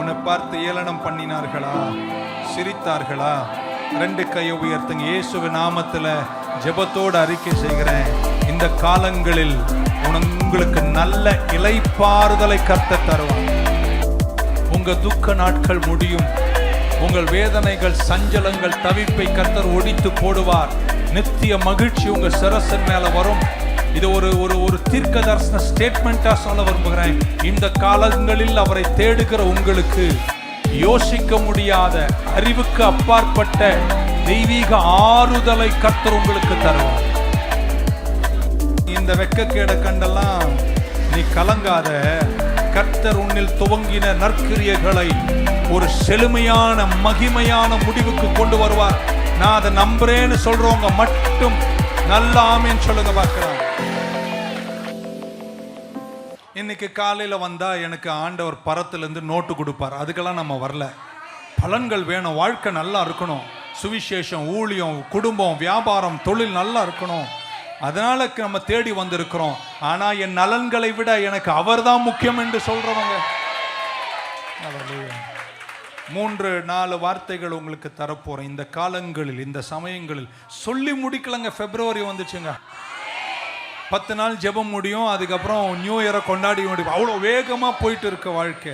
உன்னை பார்த்து ஏளனம் பண்ணினார்களா? சிரித்தார்களா? ரெண்டு கையை உயர்த்துங்க. இயேசுவ நாமத்துல ஜெபத்தோடு அறிக்கை செய்கிறேன். இந்த காலங்களில் உங்களுக்கு நல்ல இலைப்பாறுதலை கத்த தருவார். உங்க துக்க நாட்கள் முடியும். உங்கள் வேதனைகள் சஞ்சலங்கள் தவிப்பை கத்தர் ஒடித்து போடுவார். நித்திய மகிழ்ச்சி உங்க சிரசன் மேல வரும். இது ஒரு ஒரு ஒரு தீர்க்க தரிசன ஸ்டேட்மெண்டா சொல்ல விரும்புகிறேன். இந்த காலங்களில் அவரை தேடுகிற உங்களுக்கு யோசிக்க முடியாத அறிவுக்கு அப்பாற்பட்ட தெய்வீக ஆறுதலை கத்தர் உங்களுக்கு தருவார். இந்த வெக்கக்கேட கண்டெல்லாம் நீ கலங்காத. கர்த்தர் உன்னில் துவங்கின நற்கிரியைகளை ஒரு செழுமையான மகிமையான முடிவுக்கு கொண்டு வருவார். நான் அதை நம்புறேன்னு சொல்றவங்க மட்டும் நல்ல ஆமேன்னு சொல்லுங்க பார்க்கலாம். இன்னைக்கு காலையில் வந்தால் எனக்கு ஆண்டவர் பரத்துலேருந்து நோட்டு கொடுப்பார். அதுக்கெல்லாம் நம்ம வரல. பலன்கள் வேணும். வாழ்க்கை நல்லா இருக்கணும். சுவிசேஷம் ஊழியம் குடும்பம் வியாபாரம் தொழில் நல்லா இருக்கணும். அதனால நம்ம தேடி வந்திருக்கிறோம். ஆனால் என் நலன்களை விட எனக்கு அவர்தான் முக்கியம் என்று சொல்கிறவங்க மூன்று நாலு வார்த்தைகள் உங்களுக்கு தரப்போகிறேன் இந்த காலங்களில் இந்த சமயங்களில். சொல்லி முடிக்கலங்க. பிப்ரவரி வந்துச்சுங்க. பத்து நாள் ஜெபம் முடியும் அதுக்கப்புறம் நியூ இயரை கொண்டாடி முடியும் அவ்வளோ வேகமாக போயிட்டு இருக்க வாழ்க்கை.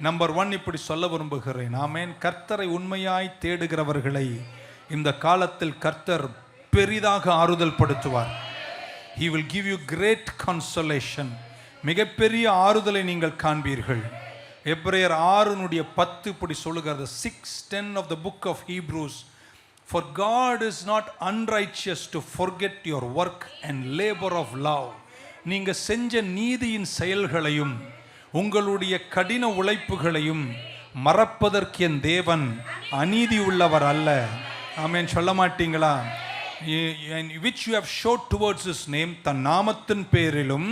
நம்பர் ஒன் இப்படி சொல்ல விரும்புகிறேன். ஆமேன். கர்த்தரை உண்மையாய் தேடுகிறவர்களை இந்த காலத்தில் கர்த்தர் பெரிதாக ஆறுதல் படுத்துவார். He will give you great consolation. மிகப்பெரிய ஆறுதலை நீங்கள் காண்பீர்கள். எப்ரேயர் ஆறுனுடைய பத்து இப்படி சொல்லுகிறது. Six ten of the book of Hebrews for God is not unrighteous to forget your work and labour of love நீங்கள் செஞ்ச நீதியின் செயல்களையும் உங்களுடைய கடின உழைப்புகளையும் மறப்பதற்கு என் தேவன் அநீதி உள்ளவர் அல்ல. ஆமேன். சொல்ல மாட்டீங்களா? Which you have showed towards his name தன் நாமத்தின் பேரிலும்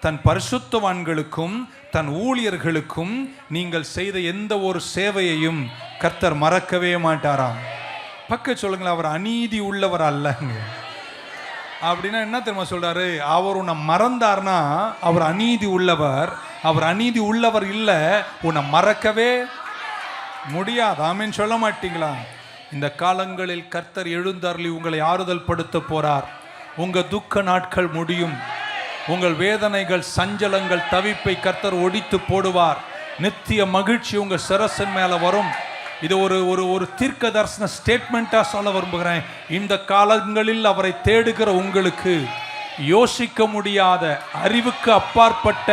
தன் பரிசுத்தவான்களுக்கும் தன் ஊழியர்களுக்கும் நீங்கள் செய்த எந்த ஒரு சேவையையும் கர்த்தர் மறக்கவே மாட்டாராம். பக்க சொல்லுங்களேன் அவர் அநீதி உள்ளவர் அல்லங்க அப்படின்னா என்ன தெரியுமா சொல்றாரு? அவர் உன்னை மறந்தார்னா அவர் அநீதி உள்ளவர். அவர் அநீதி உள்ளவர் இல்லை உன்னை மறக்கவே முடியாது. சொல்ல மாட்டீங்களா? இந்த காலங்களில் கர்த்தர் எழுந்தருளி உங்களை ஆறுதல் படுத்த போறார். உங்க துக்க நாட்கள் முடியும். உங்கள் வேதனைகள் சஞ்சலங்கள் தவிப்பை கர்த்தர் ஒடித்து போடுவார். நித்திய மகிழ்ச்சி உங்கள் சிரசன் மேலே வரும். இது ஒரு ஒரு ஒரு தீர்க்க தரிசன ஸ்டேட்மெண்ட்டாக சொல்ல விரும்புகிறேன். இந்த காலங்களில் அவரை தேடுகிற உங்களுக்கு யோசிக்க முடியாத அறிவுக்கு அப்பாற்பட்ட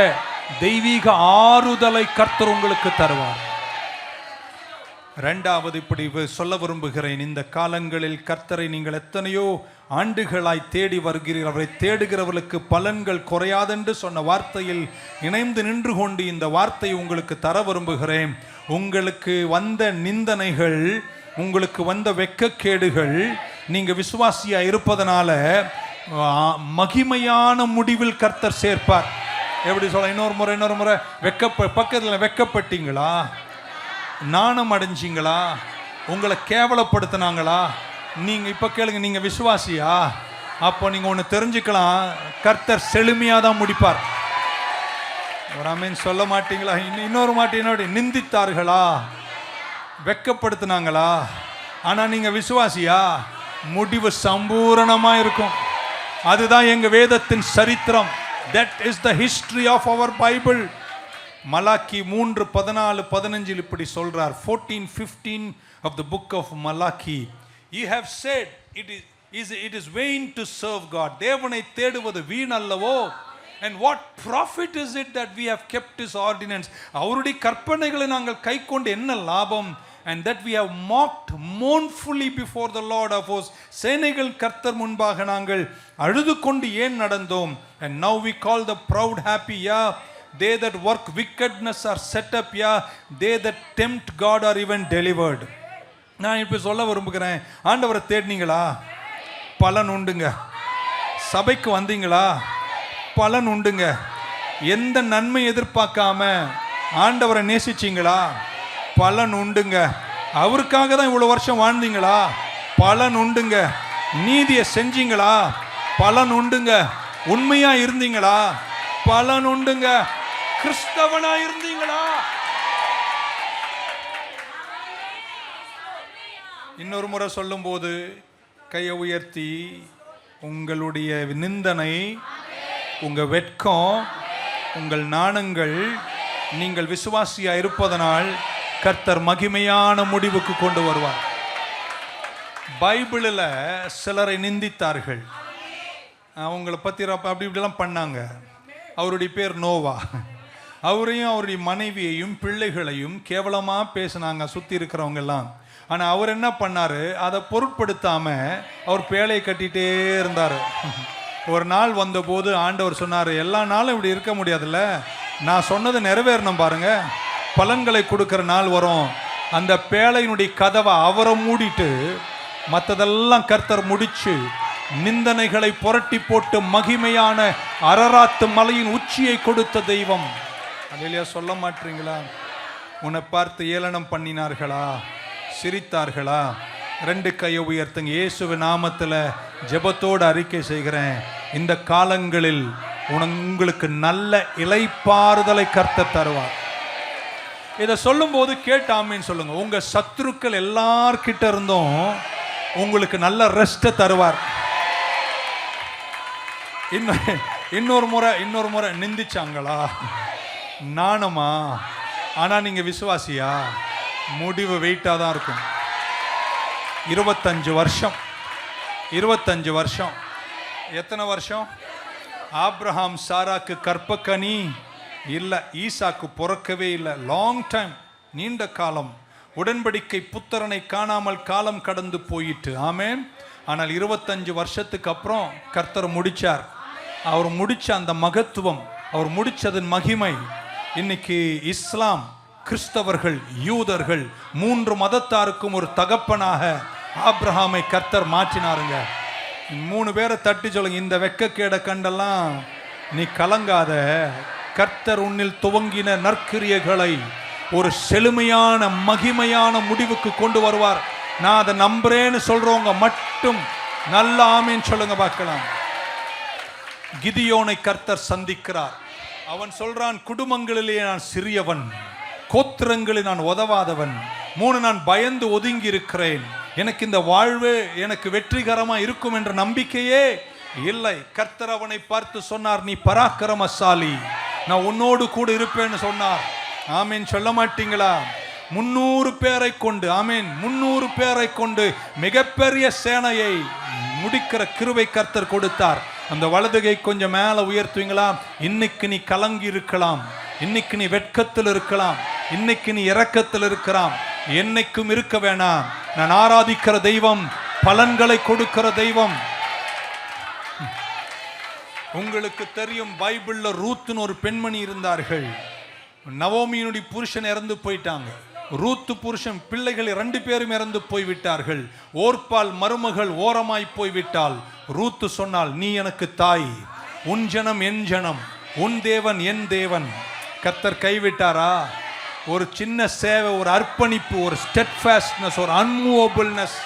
தெய்வீக ஆறுதலை கர்த்தர் உங்களுக்கு தருவார். ரெண்டாவது இப்படி சொல்ல விரும்புகிறேன். இந்த காலங்களில் கர்த்தரை நீங்கள் எத்தனையோ ஆண்டுகளாய் தேடி வருகிறீர்கள் அவரை தேடுகிறவர்களுக்கு பலன்கள் குறையாதென்று சொன்ன வார்த்தையில் இணைந்து நின்று கொண்டு இந்த வார்த்தை உங்களுக்கு தர விரும்புகிறேன். உங்களுக்கு வந்த நிந்தனைகள் உங்களுக்கு வந்த வெக்கக்கேடுகள் நீங்கள் விசுவாசியாக இருப்பதனால மகிமையான முடிவில் கர்த்தர் சேர்ப்பார். எப்படி சொல்ல இன்னொரு முறை இன்னொரு முறை வெக்கப்ப பக்கத்தில் வெக்கப்பட்டீங்களா? நாணம் அடைஞ்சிங்களா? உங்களை கேவலப்படுத்தினாங்களா? நீங்கள் இப்போ கேளுங்க நீங்கள் விசுவாசியா? அப்போ நீங்கள் ஒன்று தெரிஞ்சுக்கலாம். கர்த்தர் செழுமையாக தான் முடிப்பார். ஒரு சொல்ல மாட்டீங்களா? இன்னும் இன்னொரு மாட்டி நிந்தித்தார்களா? வெக்கப்படுத்தினாங்களா? ஆனால் நீங்கள் விசுவாசியா? முடிவு சம்பூரணமாக இருக்கும். அதுதான் எங்கள் வேதத்தின் சரித்திரம். That is the history of our Bible Malachi மூன்று பதினாலு பதினஞ்சில் இப்படி சொல்றார். Fourteen fifteen of the book of Malachi you have said it is is it is vain to serve God தேவனை தேடுவது வீண் அல்லவோ? And what profit is it that we have kept his ordinance அவருடைய கற்பனைகளை நாங்கள் கை கொண்டு என்ன லாபம்? And that we have walked mournfully before the Lord of hose சேனைகள் கர்த்தர் முன்பாக நாங்கள் அழுது கொண்டு ஏன் நடந்தோம்? And now we call the proud happy yea they that work wickedness are set up yea they that tempt God are even delivered நான் இப்போ சொல்ல விரும்புகிறேன். ஆண்டவரை தேடினீங்களா? பலன் உண்டுங்க. சபைக்கு வந்தீங்களா? பலன் உண்டுங்க. எந்த நன்மை எதிர்பார்க்காம ஆண்டவரை நேசிச்சீங்களா? பலன் உண்டுங்க. அவருக்காக தான் இவ்வளோ வருஷம் வாழ்ந்தீங்களா? பலன் உண்டுங்க. நீதியை செஞ்சீங்களா? பலன் உண்டுங்க. உண்மையாக இருந்தீங்களா? பலன் உண்டுங்க. கிறிஸ்தவனா இருந்தீங்களா இன்னொரு முறை சொல்லும்போது கையை உயர்த்தி உங்களுடைய நிந்தனை உங்கள் வெட்கம் உங்கள் நாணங்கள் நீங்கள் விசுவாசியா இருப்பதனால் கர்த்தர் மகிமையான முடிவுக்கு கொண்டு வருவார். பைபிளில் சிலரை நிந்தித்தார்கள். அவங்களை பற்றி அப்படி இப்படிலாம் பண்ணாங்க. அவருடைய பேர் நோவா. அவரையும் அவருடைய மனைவியையும் பிள்ளைகளையும் கேவலமாக பேசினாங்க சுற்றி இருக்கிறவங்க எல்லாம். ஆனால் அவர் என்ன பண்ணார்? அதை பொருட்படுத்தாம அவர் பேழையை கட்டிகிட்டே இருந்தார். ஒரு நாள் வந்தபோது ஆண்டவர் சொன்னார் எல்லா நாளும் இப்படி இருக்க முடியாதுல்ல. நான் சொன்னது நிறைவேறணும் பாருங்க. பலன்களை கொடுக்குற நாள் வரும். அந்த பேழையினுடைய கதவை அவரை மூடிட்டு மற்றதெல்லாம் கர்த்தர் முடிச்சு நிந்தனைகளை புரட்டி போட்டு மகிமையான அரராத்து மலையின் உச்சியை கொடுத்த தெய்வம். அதிலேயே சொல்ல மாட்டீங்களா உன்னை பார்த்து ஏளனம் பண்ணினார்களா? சிரித்தார்களா? ரெண்டு கையை உயர்த்துங்க. இயேசுவ நாமத்தில் ஜெபத்தோடு அறிக்கை செய்கிறேன். இந்த காலங்களில் உங்களுக்கு நல்ல இலைப்பாறுதலை கர்த்த தருவார். இதை சொல்லும்போது கேட்டாமேன்னு சொல்லுங்க. உங்க சத்துருக்கள் எல்லார்கிட்ட இருந்தும் உங்களுக்கு நல்ல ரெஸ்ட்டை தருவார். இன்னும் இன்னொரு முறை இன்னொரு முறை நிந்திச்சாங்களா? நாணமா? ஆனால் நீங்கள் விசுவாசியா? முடிவு வெயிட்டாக தான் இருக்கும். இருபத்தஞ்சு வருஷம். இருபத்தஞ்சு வருஷம். எத்தனை வருஷம்? ஆப்ரஹாம் சாராக்கு கற்பக்கனி இல்லை ஈசாக்கு பிறக்கவே இல்லை. லாங் டைம் நீண்ட காலம். உடன்படிக்கை புத்திரனை காணாமல் காலம் கடந்து போயிட்டு ஆமேன். ஆனால் இருபத்தஞ்சு வருஷத்துக்கு அப்புறம் கர்த்தர் முடிச்சார். அவர் முடித்த அந்த மகத்துவம் அவர் முடித்ததன் மகிமை இன்னைக்கு இஸ்லாம் கிறிஸ்தவர்கள் யூதர்கள் மூன்று மதத்தாருக்கும் ஒரு தகப்பனாக ஆப்ரஹாமை கர்த்தர் மாற்றினாருங்க. மூணு பேரை தட்டி சொல்லுங்க இந்த வெக்கக்கேடை கண்டெல்லாம் நீ கலங்காத. கர்த்தர் உன்னில் துவங்கின நற்கிரியைகளை ஒரு செழுமையான மகிமையான முடிவுக்கு கொண்டு வருவார். நான் அதை நம்புறேன்னு சொல்றவங்க மட்டும் நல்ல ஆமின்னு சொல்லுங்க பார்க்கலாம். கிதியோனை கர்த்தர் சந்திக்கிறார். அவன் சொல்றான் குடும்பங்களிலே நான் சிறியவன் கோத்திரங்களில் நான் உதவாதவன் மூணு நான் பயந்து ஒதுங்கி இருக்கிறேன் எனக்கு இந்த வாழ்வு எனக்கு வெற்றிகரமா இருக்கும் என்ற நம்பிக்கையே இல்லை. கர்த்தர் அவனை பார்த்து சொன்னார் நீ பராக்கிரமசாலி நான் உன்னோடு கூட இருப்பேன்னு சொன்னார். ஆமீன். சொல்ல மாட்டீங்களா? முன்னூறு பேரை கொண்டு ஆமீன். முன்னூறு பேரை கொண்டு மிகப்பெரிய சேனையை முடிக்கிற கிருவை கர்த்தர் கொடுத்தார். அந்த வலதுகை கொஞ்சம் மேலே உயர்த்துவீங்களா? இன்னைக்கு நீ கலங்கி இருக்கலாம். இன்னைக்கு நீ வெட்கத்தில் இருக்கலாம். இன்னைக்கு நீ இறக்கத்தில் இருக்கலாம். என்னைக்கும் இருக்க வேணாம். நான் ஆராதிக்கிற தெய்வம் பலன்களை கொடுக்கிற தெய்வம். உங்களுக்கு தெரியும் பைபிளில் ரூத்துன்னு ஒரு பெண்மணி இருந்தார்கள். நவோமியினுடைய புருஷன் இறந்து போயிட்டாங்க. ரூத்து புருஷன் பிள்ளைகள் ரெண்டு பேரும் இறந்து போய்விட்டார்கள். ஓர்பால் மருமகள் ஓரமாய் போய்விட்டால் ரூத்து சொன்னால் நீ எனக்கு தாய். உன் ஜனம் என் ஜனம். உன் தேவன் என் தேவன். கத்தர் கைவிட்டாரா? ஒரு சின்ன சேவை ஒரு அர்ப்பணிப்பு ஒரு ஸ்டெட்ஃபாஸ்ட்னஸ் ஒரு அன்மூவபிள்னஸ்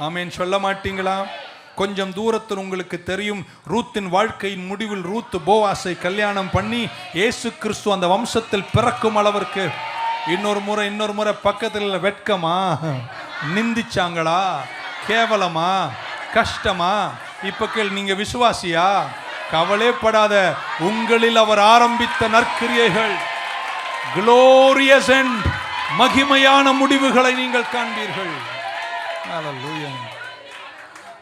ஆமேன். சொல்ல மாட்டீங்களா? கொஞ்சம் தூரத்தில் உங்களுக்கு தெரியும் ரூத்தின் வாழ்க்கையின் முடிவில் ரூத்து போவாஸை கல்யாணம் பண்ணி இயேசு கிறிஸ்து அந்த வம்சத்தில் பிறக்கும் அளவிற்கு இன்னொரு முறை இன்னொரு முறை பக்கத்தில் வெட்கமா? நிந்திச்சாங்களா? கேவலமா? கஷ்டமா? இப்போ கேள் நீங்கள் விசுவாசியா? கவலைப்படாத உங்களில் அவர் ஆரம்பித்த நற்கிரியைகள். குளோரியஸ் அண்ட் மகிமையான முடிவுகளை நீங்கள் காண்பீர்கள்.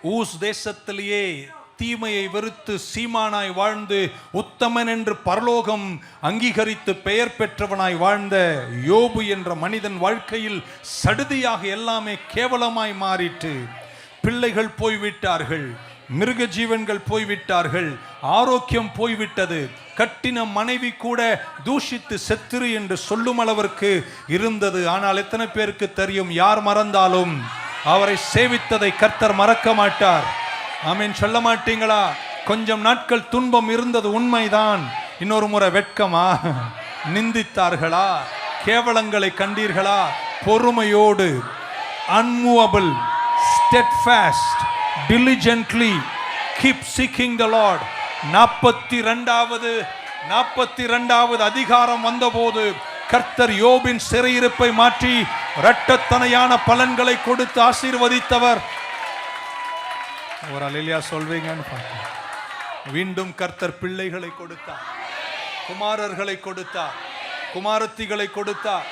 ஊஸ் தேசத்திலேயே தீமையை வெறுத்து சீமானாய் வாழ்ந்து உத்தமன் என்று பரலோகம் அங்கீகரித்து பெயர் பெற்றவனாய் வாழ்ந்த யோபு என்ற மனிதன் வாழ்க்கையில் சடுதியாக எல்லாமே கேவலமாய் மாறிட்டு பிள்ளைகள் போய்விட்டார்கள் மிருக ஜீவன்கள் போய்விட்டார்கள் ஆரோக்கியம் போய்விட்டது. கட்டின மனைவி கூட தூஷித்து செத்துரு என்று சொல்லும் அளவிற்கு இருந்தது. ஆனால் எத்தனை பேருக்கு தெரியும்? யார் மறந்தாலும் அவரை சேவித்ததை கர்த்தர் மறக்க மாட்டார். ஆமீன். சொல்ல மாட்டீங்களா? கொஞ்சம் நாட்கள் துன்பம் இருந்தது உண்மைதான். இன்னொரு முறை வெட்கமா? நிந்தித்தார்களா? கேவலங்களை கண்டீர்களா? பொறுமையோடு unmovable steadfast diligently keep seeking the Lord நாற்பத்தி ரெண்டாவது நாற்பத்தி ரெண்டாவது அதிகாரம் வந்தபோது கர்த்தர் யோபின் சிறையிருப்பை மாற்றி இரட்டத்தனையான பலன்களை கொடுத்து ஆசீர்வதித்தவர். ஒரு அலிலியா சொல்வீங்கன்னு பார்த்தேன். மீண்டும் கர்த்தர் பிள்ளைகளை கொடுத்தார். குமாரர்களை கொடுத்தார். குமாரத்திகளை கொடுத்தார்.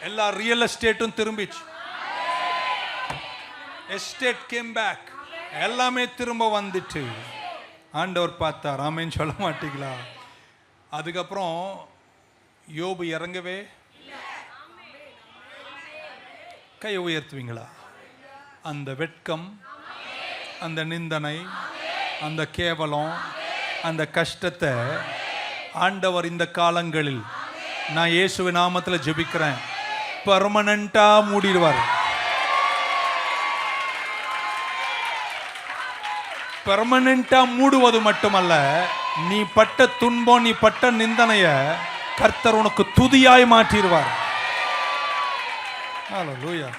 எல்லா ரியல் எஸ்டேட்டும் திரும்பிச்சு. எஸ்டேட் கேம் பேக் எல்லாமே திரும்ப வந்துட்டு. ஆண்டவர் பார்த்தார். ஆமேன்னு சொல்ல மாட்டீங்களா? அதுக்கப்புறம் யோபு இறங்கவே கை உயர்த்துவீங்களா? அந்த வெட்கம் அந்த நிந்தனை அந்த கேவலம் அந்த கஷ்டத்தை ஆண்டவர் இந்த காலங்களில் நான் இயேசுவின் நாமத்தில் ஜெபிக்கிறேன். பர்மனண்டா மூடிடுவார். பெர்மனண்டா மூடுவது மட்டுமல்ல நீ பட்ட துன்பம் நீ பட்ட நிந்தனைய கர்த்தர் உனக்கு துதியாய் மாற்றிடுவார். ஹலோ லூயா